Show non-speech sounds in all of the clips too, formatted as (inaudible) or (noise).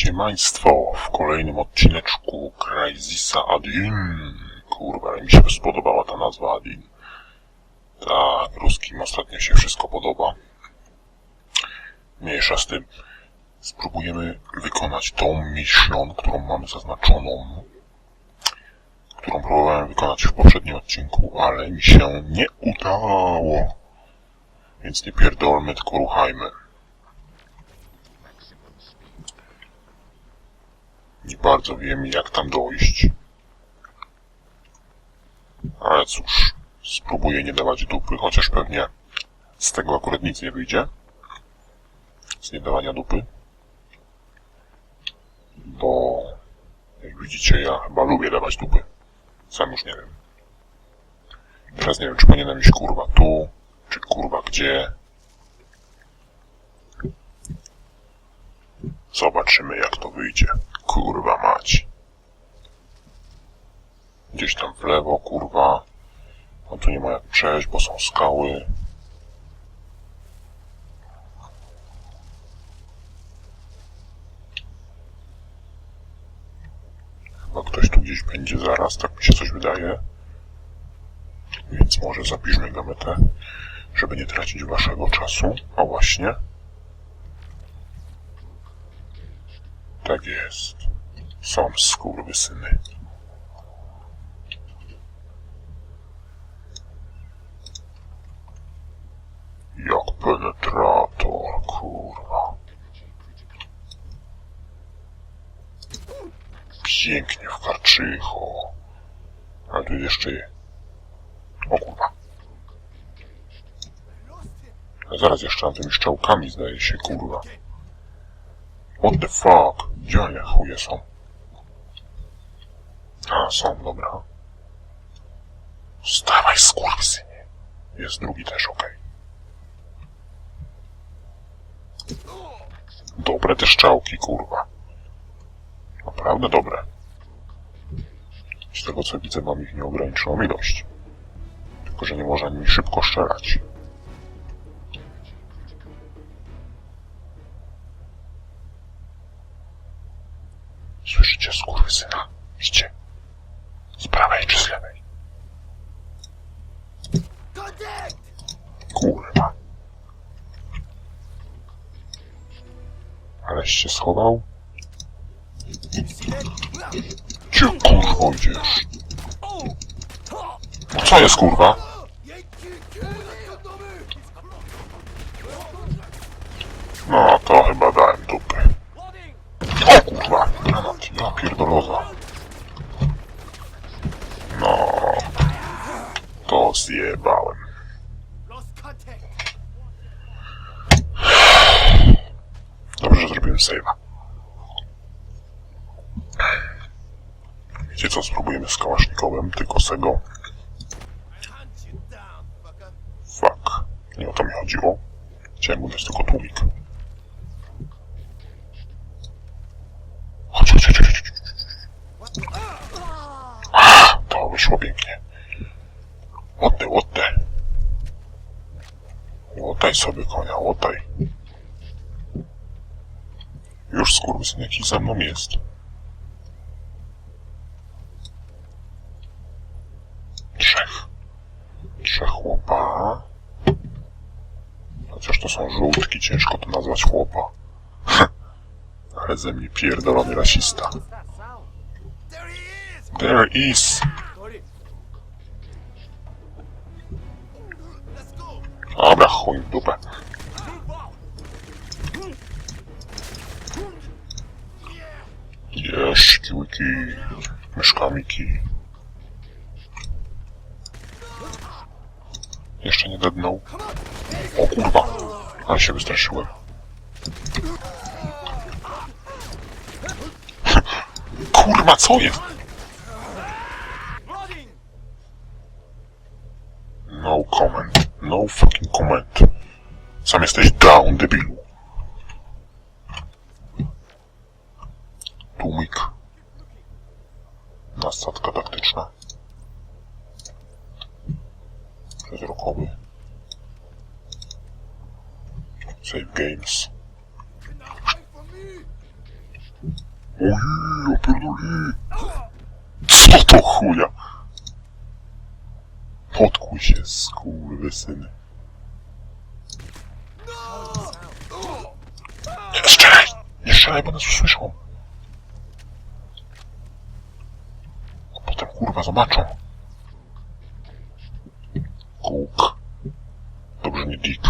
Siemaństwo w kolejnym odcineczku Crysisa Adin. Kurwa, mi się spodobała ta nazwa Adin. Tak, ruskim ostatnio się wszystko podoba. Mniejsza z tym. Spróbujemy wykonać tą mission, którą mamy zaznaczoną. Którą próbowałem wykonać w poprzednim odcinku, ale mi się nie udało. Więc nie pierdolmy, tylko ruchajmy. Nie bardzo wiem, jak tam dojść. Ale cóż, spróbuję nie dawać dupy, chociaż pewnie z tego akurat nic nie wyjdzie. Z niedawania dupy. Bo, jak widzicie, ja chyba lubię dawać dupy. Sam już nie wiem. Teraz nie wiem, czy powinienem iść kurwa tu, czy kurwa gdzie. Zobaczymy, jak to wyjdzie. Kurwa mać. Gdzieś tam w lewo, kurwa. No tu nie ma jak przejść, bo są skały. Chyba ktoś tu gdzieś będzie zaraz, tak mi się coś wydaje. Więc może zapiszmy gametę, żeby nie tracić waszego czasu. O właśnie. Tak jest. Są skurwysyny. Jak penetrator, kurwa. Pięknie w karczycho. A tu jeszcze je. O kurwa. A zaraz jeszcze na tymi szczałkami zdaje się, kurwa. What the fuck? Gdzie one chuje są? A, są, dobra. Wstawaj, skurwysynie. Jest drugi też, okej. Dobre te szczałki, kurwa. Naprawdę dobre. Z tego co widzę, mam ich nieograniczoną ilość. Tylko, że nie można nimi szybko strzelać. Schował? Gdzie kurwa idziesz? No co jest kurwa? No to chyba dałem dupy. O kurwa, granat, ja pierdoloza. No, to zjebałem. Dobrze, że zrobiłem save'a. Wiecie co, spróbujemy z sego. Fuck, nie o to mi chodziło. Chciałem użyć tylko tłumik. Chodź, chodź, chodź, chodź. A, To wyszło pięknie. Łotaj, łotaj. Łotaj sobie konia, łotaj. Już skurwysyn jakiś za mną jest. Ale mnie pierdolony rasista. There is. Dobra, chuj w dupę. Jesz, kiłyki, myszkamiki. Jeszcze nie dednął. O kurwa, ale się wystraszyłem. Kurwa, co jest? No comment. No fucking comment. Sam jesteś down, debilu. Tłumik. Nasadka taktyczna. Przezrokowy. Save games. Ojej, opierdoli! Co to chuja? Podkuj się, skurwysyny. Nie strzelaj! Nie strzelaj, bo nas usłyszą. A potem kurwa zobaczą. Kuk. Dobrze nie Dick.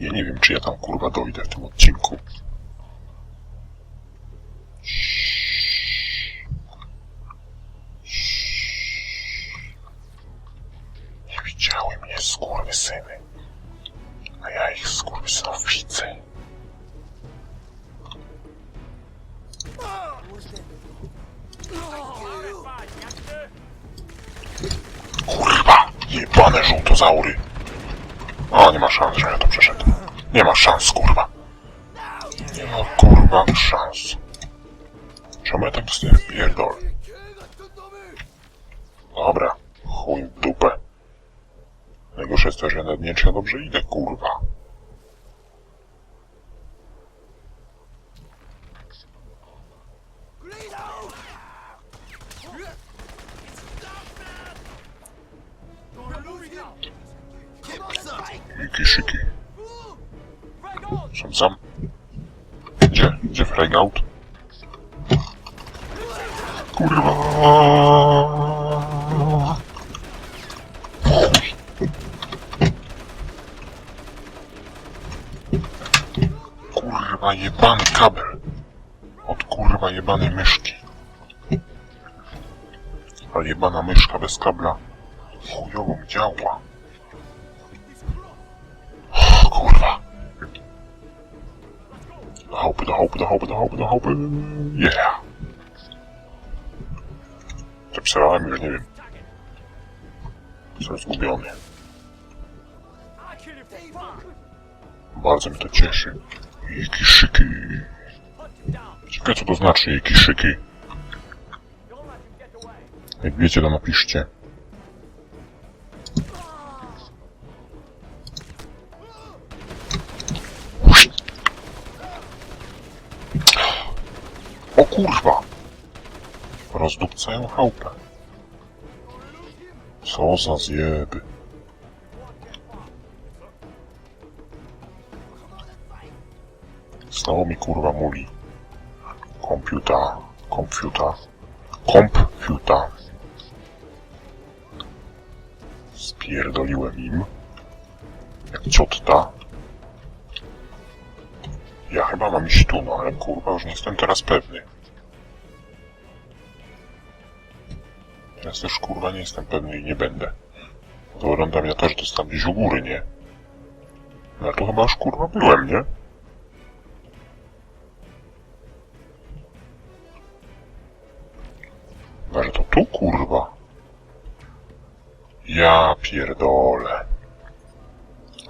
Ja nie wiem, czy kurwa dojdę w tym odcinku. Nie widziały mnie skurwysyny. A ja ich skurwysynów widzę. Kurwa! Jebane żółtozaury! O, nie ma szans, że ja to przeszedł. Nie ma szans, kurwa. Nie ma, kurwa, szans. Czemu ja tak dostaję pierdol? Dobra, chuj w dupę. Najgorsze jest to, że nie czy ja dobrze idę, kurwa. Jaki szyki. Fregaut? Kurwa! Kurwa jebany kabel. Od kurwa jebanej myszki. A jebana myszka bez kabla chujowo działa. Do chałupy, do chałupy, do chałupy, do chałupy. Yeah. Zapisałem już, nie wiem. Jestem zgubiony. Bardzo mnie to cieszy. Jaki szyki. Ciekawe co to znaczy, jaki szyki. Jak wiecie, to napiszcie. Rozdupcają chałupę. Co za zjeby. Znowu mi kurwa muli. Komputa, komputa, komputa. Spierdoliłem im. Jak ciotta. Ja chyba mam iść tu, no ale kurwa już nie jestem teraz pewny. Teraz też kurwa nie jestem pewny i nie będę. Że to jest tam gdzieś u góry, nie? No to chyba już kurwa byłem, nie? No że to tu kurwa. Ja pierdolę.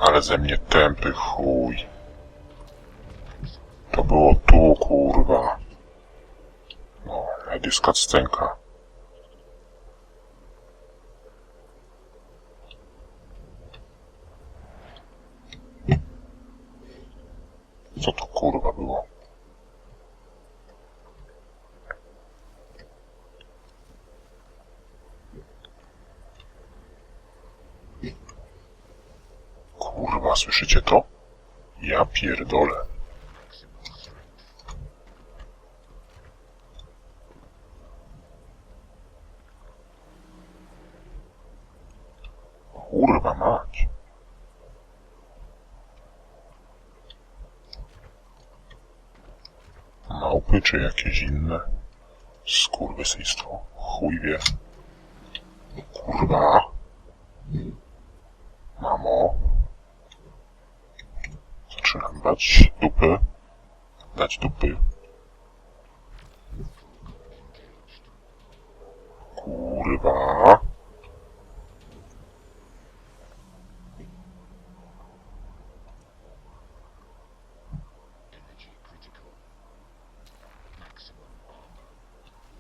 Ale ze mnie tępy chuj. To było tu kurwa. No, edyska scenka. Co to kurwa było? Kurwa, słyszycie to? Ja pierdolę. Kurwa mać. Małpy czy jakieś inne? Skurwysyństwo. Chuj wie. Kurwa. Mamo. Zaczynam dać dupy. Dać dupy. Kurwa.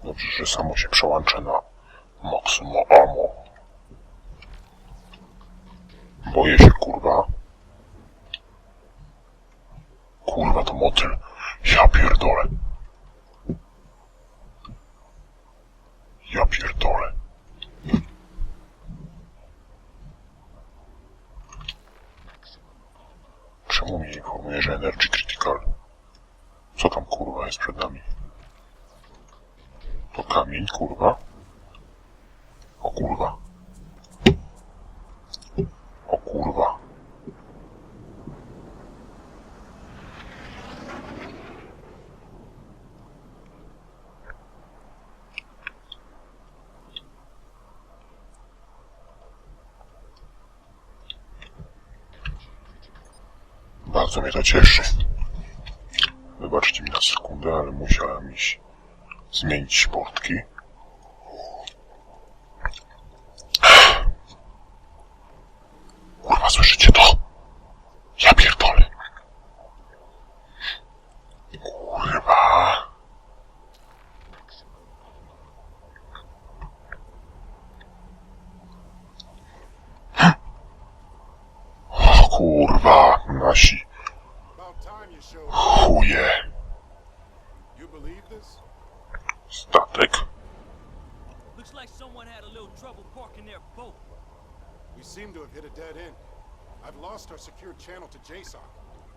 Dobrze, że samo się przełączę na Maximo Amo. Boję się, kurwa. motyl. Ja pierdolę. Ja pierdolę. Czemu mnie informuje, że Energy Critical? Co tam kurwa jest przed nami? To kamień, kurwa? O kurwa. O kurwa. Bardzo mnie to cieszy. Wybaczcie mi na sekundę, ale musiałem iść zmienić portki. Kurwa, słyszycie to? Ja pierdolę. Kurwa. Kurwa, nasi parking their boat. We seem to have hit a dead end. I've lost our secure channel to JSOC.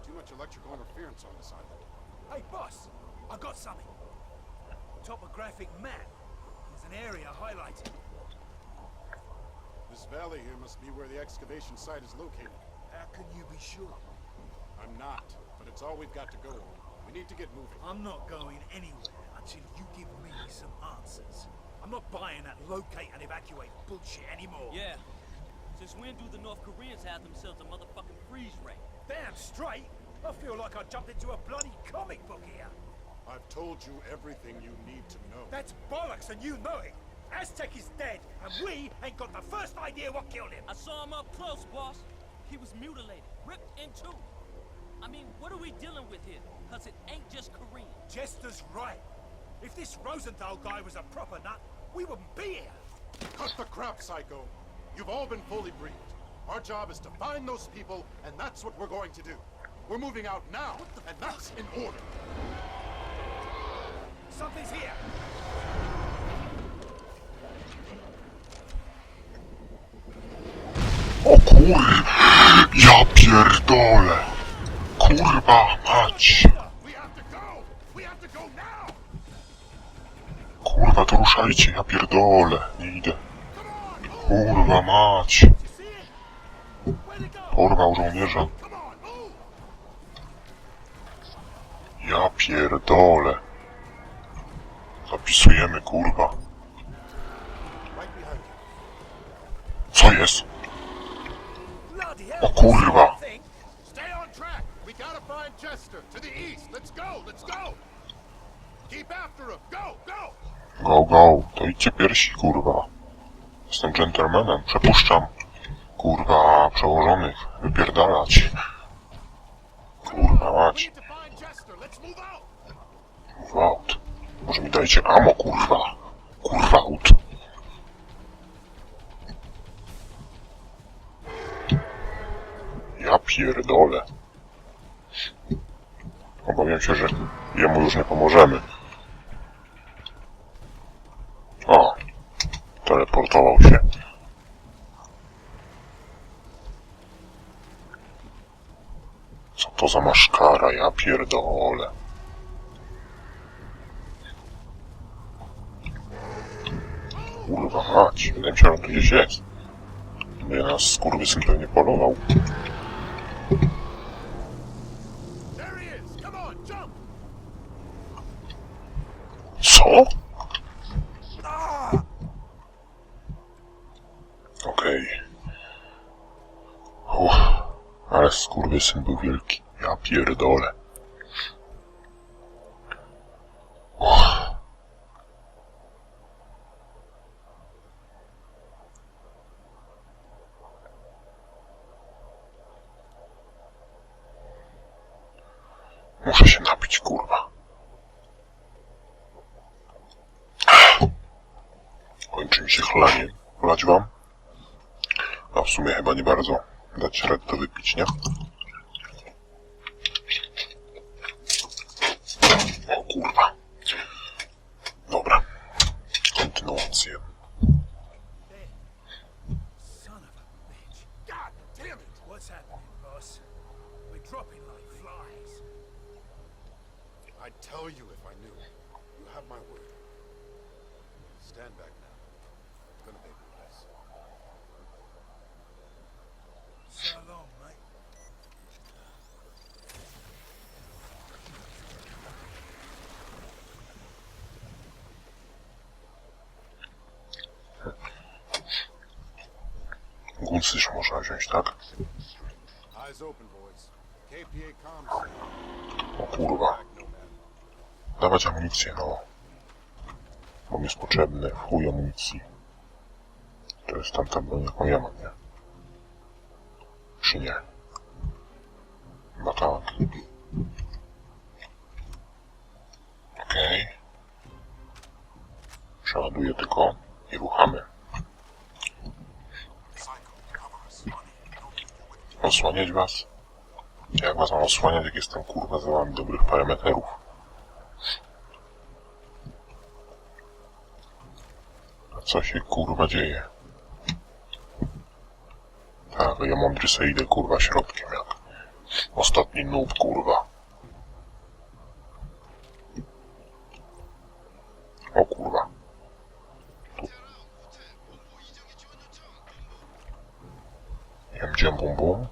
Too much electrical interference on this island. Hey, boss, I got something. Topographic map. There's an area highlighted. This valley here must be where the excavation site is located. How can you be sure? I'm not, but it's all we've got to go on. We need to get moving. I'm not going anywhere until you give me. I'm not buying that locate and evacuate bullshit anymore. Yeah. Since when do the North Koreans have themselves a motherfucking freeze ray? Damn straight. I feel like I jumped into a bloody comic book here. I've told you everything you need to know. That's bollocks, and you know it. Aztec is dead, and we ain't got the first idea what killed him. I saw him up close, boss. He was mutilated, ripped in two. I mean, what are we dealing with here? Cause it ain't just Korean. Jester's right. If this Rosenthal guy was a proper nut, we wouldn't be here. Cut the crap, Psycho. You've all been fully briefed. Our job is to find those people, and that's what we're going to do. We're moving out now, and that's in order. Something's here. Oh, o kurwa. Ja pierdolę. Kurwa mać. Ruszajcie, ja pierdolę. Nie idę. Kurwa mać. Porwał żołnierza. Ja pierdolę. Zapisujemy, kurwa. Co jest? O kurwa. Chester! To the east! Let's go! Let's go! Keep after him! Go! Go! Go, go. To idźcie pierwsi, kurwa. Jestem dżentelmenem. Przepuszczam. Kurwa, przełożonych. Wypierdalać. Kurwa mać. move out! Może mi dajcie amo, kurwa. Kurwałt. Ja pierdolę. Obawiam się, że jemu już nie pomożemy. O, teleportował się. Co to za maszkara, ja pierdolę. Kurwa mać, wydaje mi się, że on tu gdzieś jest. By nas skurwysyn pewnie polował. There he is! Come on, jump! Co? Okej. Uff, Ale skurwysyn był wielki. Ja pierdolę. Muszę się napić, kurwa. Kończy mi się chlanie. Wlać wam? A w sumie chyba nie bardzo. Dać radę to wypić, nie? Stand back now. I'm gonna make a mess. So long, mate. Można wziąć, tak? Eyes open, boys. KPA comms. O kurwa. Dawać amunicję, no. Mi jest potrzebny chuj amunicji. To jest tamta broń, jaką ja mam, nie? Czy nie? Chyba tak. Okej. Przeładuję tylko i ruchamy. Osłaniać was? Jak was mam osłaniać, jak jestem kurwa za wami dobrych parę metrów? Co się kurwa dzieje? Tak, ja mądry se idę kurwa środkiem jak ostatni noob kurwa. O kurwa. Tu. Jem dziem bum bum.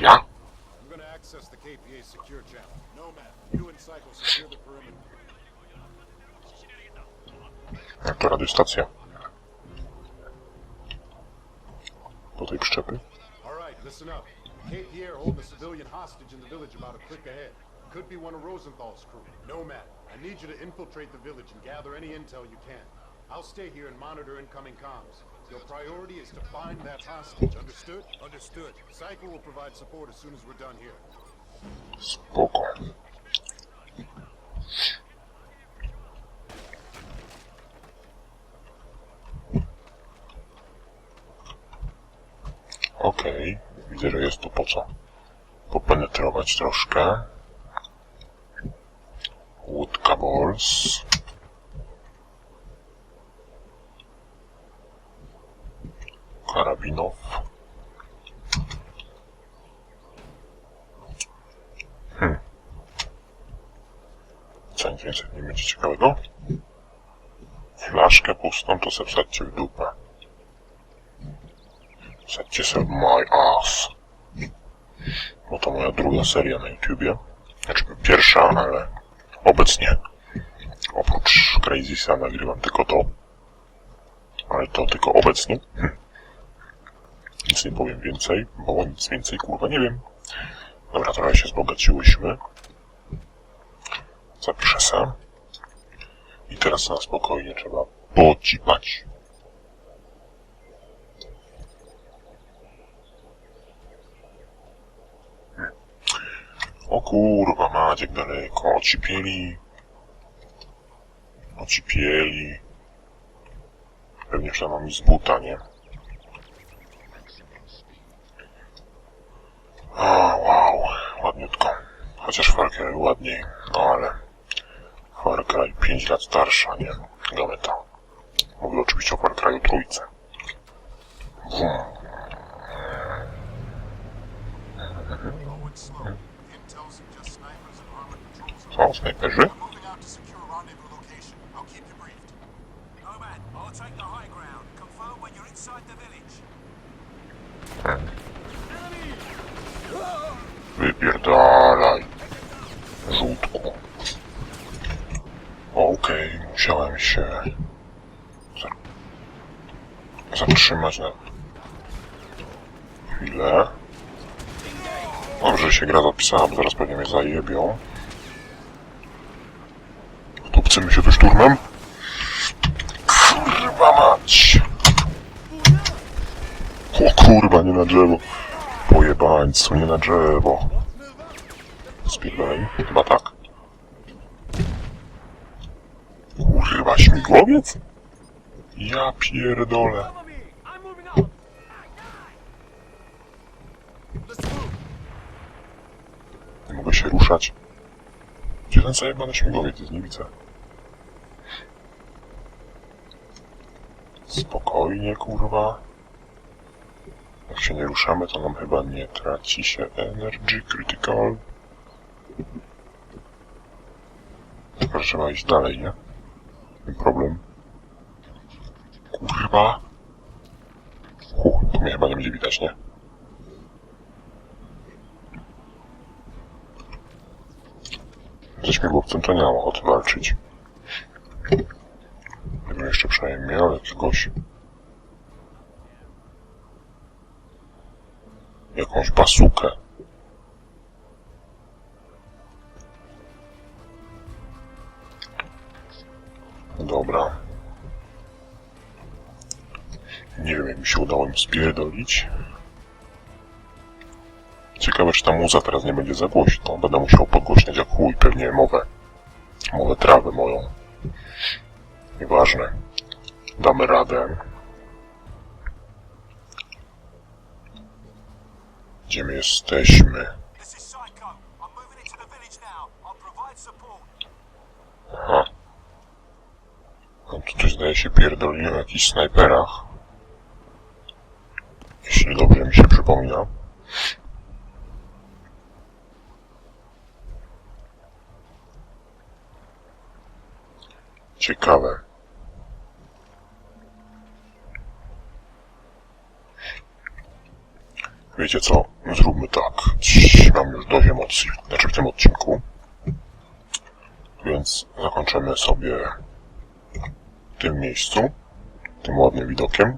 Ja? I'm gonna access the KPA secure channel. Nomad, you and Psycho secure the perimeter. Jak to radiostacja? Do tej przyczepy? All right, listen up. KPA are holding a civilian hostage in the village about a click ahead. Could be one of Rosenthal's crew. Nomad, I need you to infiltrate the village and gather any intel you can. I'll stay here and monitor incoming comms. Your priority is to find that hostage, understood? Understood. Psycho will provide support as soon as we're done here. Spoko. Okej, widzę, że jest tu po co popenetrować troszkę. Łódka Balls. Karabinów. Co nic więcej ciekawego? Flaszkę pustą to se wsadźcie w dupę. Wsadźcie se w my ass. Bo to moja druga seria na YouTubie. Znaczy pierwsza, ale obecnie oprócz Crazysa nagrywam tylko to. Ale to tylko obecnie. (laughs) Nic nie powiem więcej, bo nic więcej kurwa nie wiem. Dobra, trochę się wzbogaciłyśmy. Zapiszę sam. I teraz na spokojnie trzeba pocipać. O kurwa, Maciek daleko. Ocipieli. Ocipieli. Pewnie przynajmniej z buta, nie? O, wow, ładniutko. Chociaż Far Cry ładniej, no ale Cry 5 lat starsza, nie? Gameta. Mówię oczywiście o Far Cry'u trójce. Are Co, snajperzy? I'll take the inside the village. Musiałem się za- zatrzymać na chwilę. Dobrze, się gra zapisała, bo zaraz pewnie mnie zajebią. Tupcymy się tu? Kurwa mać! O kurwa, nie na drzewo. Pojebańcu, nie na drzewo. Spierdolej, chyba tak. Kurwa, śmigłowiec? Ja pierdolę. Nie mogę się ruszać. Gdzie ten zajebany śmigłowiec jest? Nie widzę. Spokojnie, kurwa. Jak się nie ruszamy, to nam chyba nie traci się Energy Critical. Tylko trzeba iść dalej, nie? Ten problem. Kurwa. Hu, to mnie chyba nie będzie widać, nie? Ze śmigłowcem to nie mam ochoty walczyć. Gdybym jeszcze przynajmniej miał jakiegoś... Jakąś basukę. Dobra. Nie wiem, jak mi się udało im spierdolić. Ciekawe, czy ta muza teraz nie będzie za głośno. Będę musiał podgłośniać jak chuj, pewnie mowę. Mowę trawę moją. Nieważne. Damy radę. Gdzie my jesteśmy? This is Psycho. I'm moving into the village now. I'll provide support. Aha. Tutaj zdaje się pierdolili o jakichś snajperach. Jeśli dobrze mi się przypomina. Ciekawe. Wiecie co? Zróbmy tak. Mam już dość emocji. Znaczy w tym odcinku. Więc zakończymy sobie tym miejscu, tym ładnym widokiem.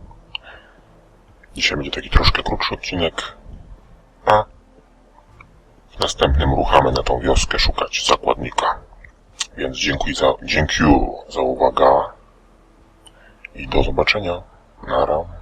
Dzisiaj będzie taki troszkę krótszy odcinek, a w następnym ruchamy na tą wioskę szukać zakładnika. Więc dziękuję za, dziękuję za uwagę i do zobaczenia. Nara.